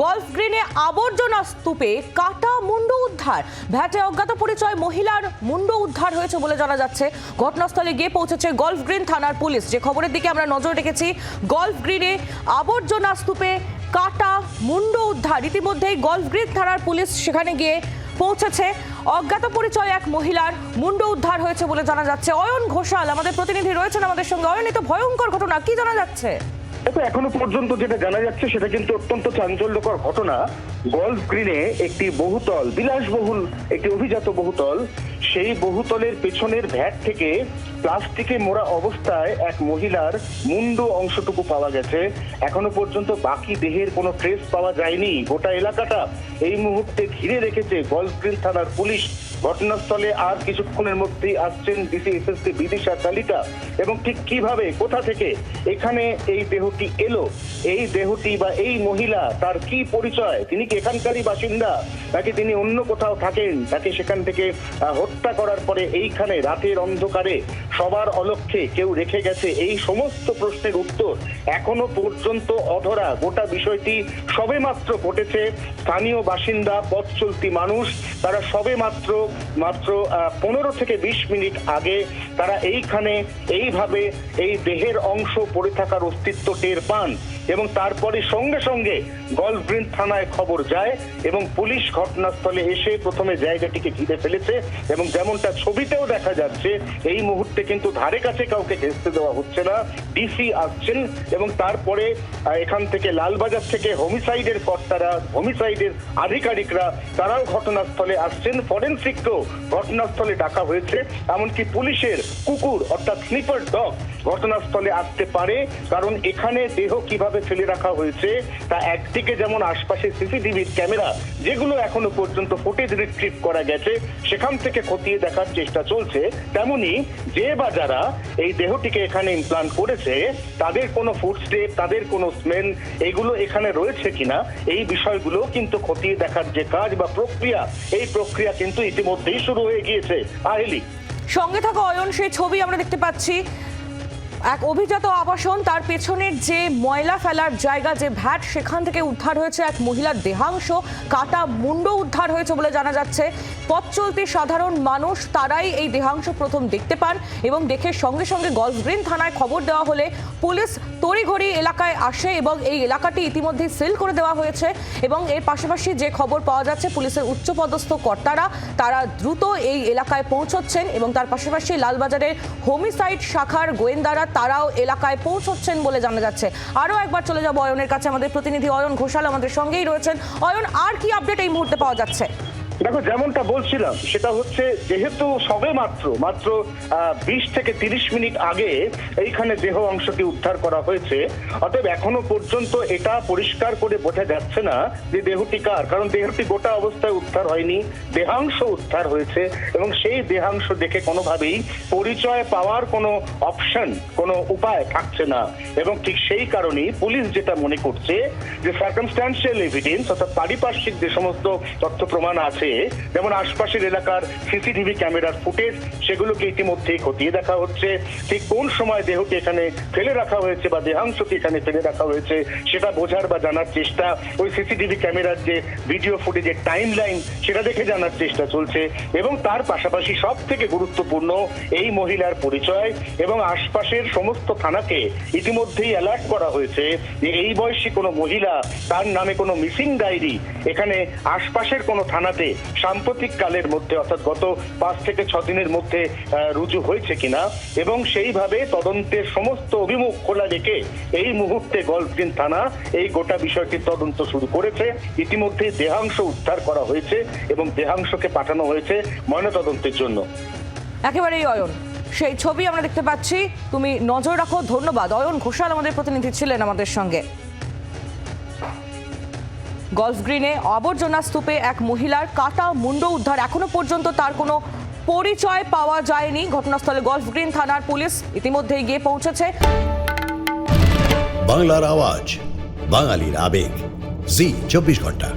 Golf গ্রিনে আবর্জনা স্তূপে কাটা মুন্ডু উদ্ধার। ভ্যাটে অজ্ঞাত পরিচয় মহিলার মুন্ডু উদ্ধার হয়েছে বলে জানা যাচ্ছে। ঘটনাস্থলে গিয়ে পৌঁছেছে গলফ গ্রিন থানার পুলিশ। যে খবরের দিকে আমরা নজর রেখেছি, গলফ গ্রিনে আবর্জনা স্তূপে কাটা মুন্ডু উদ্ধার। ইতিমধ্যেই গলফ গ্রিন থানার পুলিশ সেখানে গিয়ে পৌঁছেছে। অজ্ঞাত পরিচয় এক মহিলার মুন্ড উদ্ধার হয়েছে বলে জানা যাচ্ছে। অয়ন ঘোষাল, আমাদের প্রতিনিধি রয়েছেন আমাদের সঙ্গে। অয়ন, এ তো ভয়ঙ্কর ঘটনা। কি জানা যাচ্ছে? দেখো এখনও পর্যন্ত যেটা জানা যাচ্ছে, সেটা কিন্তু অত্যন্ত চাঞ্চল্যকর ঘটনা। গল্ফ গ্রিনে একটি বহুতল, বিলাসবহুল একটি অভিজাত বহুতল, সেই বহুতলের পেছনের ভ্যাট থেকে প্লাস্টিকে মোড়া অবস্থায় এক মহিলার মুন্ড অংশটুকু পাওয়া গেছে। এখনও পর্যন্ত বাকি দেহের কোনো ট্রেস পাওয়া যায়নি। গোটা এলাকাটা এই মুহূর্তে ঘিরে রেখেছে গলফ গ্রিন থানার পুলিশ। ঘটনাস্থলে আর কিছুক্ষণের মধ্যেই আসছেন ডিসি বিদিশা কালিকা এবং ঠিক কীভাবে, কোথা থেকে, এখানে এই দেহটি এলো, এই দেহটি বা এই মহিলা, তার কি পরিচয়, তিনি কি এখানকারই বাসিন্দা, নাকি তিনি অন্য কোথাও থাকেন তাকে সেখান থেকে হত্যা করার পরে এইখানে রাতের অন্ধকারে সবার অলক্ষ্যে কেউ রেখে গেছে, এই সমস্ত প্রশ্নের উত্তর এখনও পর্যন্ত অধরা গোটা বিষয়টি সবে মাত্র ঘটেছে। স্থানীয় বাসিন্দা পথ চলতি মানুষ, তারা সবে মাত্র মাত্র পনেরো থেকে বিশ মিনিট আগে তারা এইখানে এইভাবে এই দেহের অংশ পড়ে থাকার অস্তিত্ব টের পান। এবং তারপরে সঙ্গে সঙ্গে গলফগ্রিন থানায় খবর যায় এবং পুলিশ ঘটনাস্থলে এসে প্রথমে জায়গাটিকে ঘিরে ফেলেছে এবং যেমনটা ছবিতেও দেখা যাচ্ছে, এই মুহূর্তে কিন্তু ধারে কাছে কাউকে ঘেঁচতে দেওয়া হচ্ছে না। ডিসি আসছেন এবং তারপরে এখান থেকে লালবাজার থেকে হোমিসাইডের কর্তারা, হোমিসাইডের আধিকারিকরা, তারাও ঘটনাস্থলে আসছেন। ফরেন্সিককেও ঘটনাস্থলে ডাকা হয়েছে। এমনকি পুলিশের কুকুর, অর্থাৎ স্লিপার ডগ ঘটনাস্থলে আসতে পারে, কারণ এখানে দেহ কীভাবে ফেলে রাখা হয়েছে, তা একদিকে যেমন আশপাশে সিসিটিভির ক্যামেরা, যেগুলো এখনও পর্যন্ত ফুটেজ রিট্রিভ করা গেছে, সেখান থেকে খতিয়ে দেখার চেষ্টা চলছে, তেমনি যে বা যারা এই দেহটিকে এখানে ইমপ্লান্ট করেছে, তাদের কোনো ফুডস্টেপ তাদের কোনো স্মেল এগুলো এখানে রয়েছে কিনা, এই বিষয়গুলো কিন্তু খতিয়ে দেখার যে কাজ বা প্রক্রিয়া, এই প্রক্রিয়া কিন্তু ইতিমধ্যেই শুরু হয়ে গিয়েছে। আহেলি সঙ্গে থাকা অয়ন, সেই ছবি আমরা দেখতে পাচ্ছি। এক অভিজাত আবাসন, তার পেছনের যে ময়লা ফেলার জায়গা, যে ভ্যাট, সেখান থেকে উদ্ধার হয়েছে এক মহিলার দেহাংশ। কাটা মুন্ড উদ্ধার হয়েছে বলে জানা যাচ্ছে। পথ চলতি সাধারণ মানুষ তারাই এই দেহাংশ প্রথম দেখতে পান এবং দেখে সঙ্গে সঙ্গে গলফ গ্রিন থানায় খবর দেওয়া হলে পুলিশ তড়িঘড়ি এলাকায় আসে এবং এই এলাকাটি ইতিমধ্যে সিল করে দেওয়া হয়েছে এবং এর পাশাপাশি যে খবর পাওয়া যাচ্ছে, পুলিশের উচ্চপদস্থ কর্তারা তারা দ্রুত এই এলাকায় পৌঁছচ্ছেন এবং তার পাশাপাশি লালবাজারের হোমিসাইড শাখার গোয়েন্দারা তারাও এলাকায় পৌঁছচ্ছেন বলে জানা যাচ্ছে। আরও একবার চলে যাব অয়নের কাছে। আমাদের প্রতিনিধি অয়ন ঘোষাল আমাদের সঙ্গেই রয়েছেন। অয়ন, আর কি আপডেট এই মুহূর্তে পাওয়া যাচ্ছে? দেখো, যেমনটা বলছিলাম, সেটা হচ্ছে যেহেতু সবে মাত্র মাত্র বিশ থেকে তিরিশ মিনিট আগে এইখানে দেহ অংশটি উদ্ধার করা হয়েছে, অতএব এখনও পর্যন্ত এটা পরিষ্কার করে বোঝা যাচ্ছে না যে দেহটি কার, কারণ দেহটি গোটা অবস্থায় উদ্ধার হয়নি, দেহাংশ উদ্ধার হয়েছে, এবং সেই দেহাংশ দেখে কোনোভাবেই পরিচয় পাওয়ার কোনো অপশন, কোনো উপায় থাকছে না, এবং ঠিক সেই কারণেই পুলিশ যেটা মনে করছে যে সার্কামস্ট্যান্সিয়াল এভিডেন্স অর্থাৎ পারিপার্শ্বিক যে সমস্ত তথ্য প্রমাণ আছে যেমন আশপাশের এলাকার সিসিটিভি ক্যামেরার ফুটেজ, সেগুলোকে ইতিমধ্যেই খতিয়ে দেখা হচ্ছে। ঠিক কোন সময় দেহটি এখানে ফেলে রাখা হয়েছে বা দেহাংশটি এখানে ফেলে রাখা হয়েছে, সেটা বোঝার বা জানার চেষ্টা। ওই সিসিটিভি ক্যামেরার যে ভিডিও ফুটেজের টাইম লাইন সেটা দেখে জানার চেষ্টা চলছে। এবং তার পাশাপাশি সব থেকে গুরুত্বপূর্ণ, এই মহিলার পরিচয় এবং আশপাশের সমস্ত থানাকে ইতিমধ্যেই অ্যালার্ট করা হয়েছে যে এই বয়সী কোনো মহিলা, তার নামে কোনো মিসিং ডায়েরি এখানে আশপাশের কোনো থানাতে সাম্প্রতিক কালের মধ্যে, অর্থাৎ গত পাঁচ থেকে ছ দিনের মধ্যে রুজু হয়েছে কিনা, এবং সেইভাবে তদন্তের সমস্ত অভিমুখ খোলা রেখে এই মুহূর্তে গল্ফগ্রিন থানা এই গোটা বিষয়টির তদন্ত শুরু করেছে। ইতিমধ্যে দেহাংশ উদ্ধার করা হয়েছে এবং দেহাংশকে পাঠানো হয়েছে ময়নাতদন্তের জন্য। একেবারেই অয়ন, সেই ছবি আমরা দেখতে পাচ্ছি। তুমি নজর রাখো, ধন্যবাদ। অয়ন ঘোষাল আমাদের প্রতিনিধি ছিলেন আমাদের সঙ্গে। গলফ গ্রিনে আবর্জনা স্তূপে এক মহিলার কাটা মুন্ড উদ্ধার। এখনও পর্যন্ত তার কোনো পরিচয় পাওয়া যায়নি। ঘটনাস্থলে গলফ গ্রিন থানার পুলিশ ইতিমধ্যেই গিয়ে পৌঁছেছে। বাংলার আওয়াজ, বাঙালির আবেগ। জি, চব্বিশ ঘণ্টা।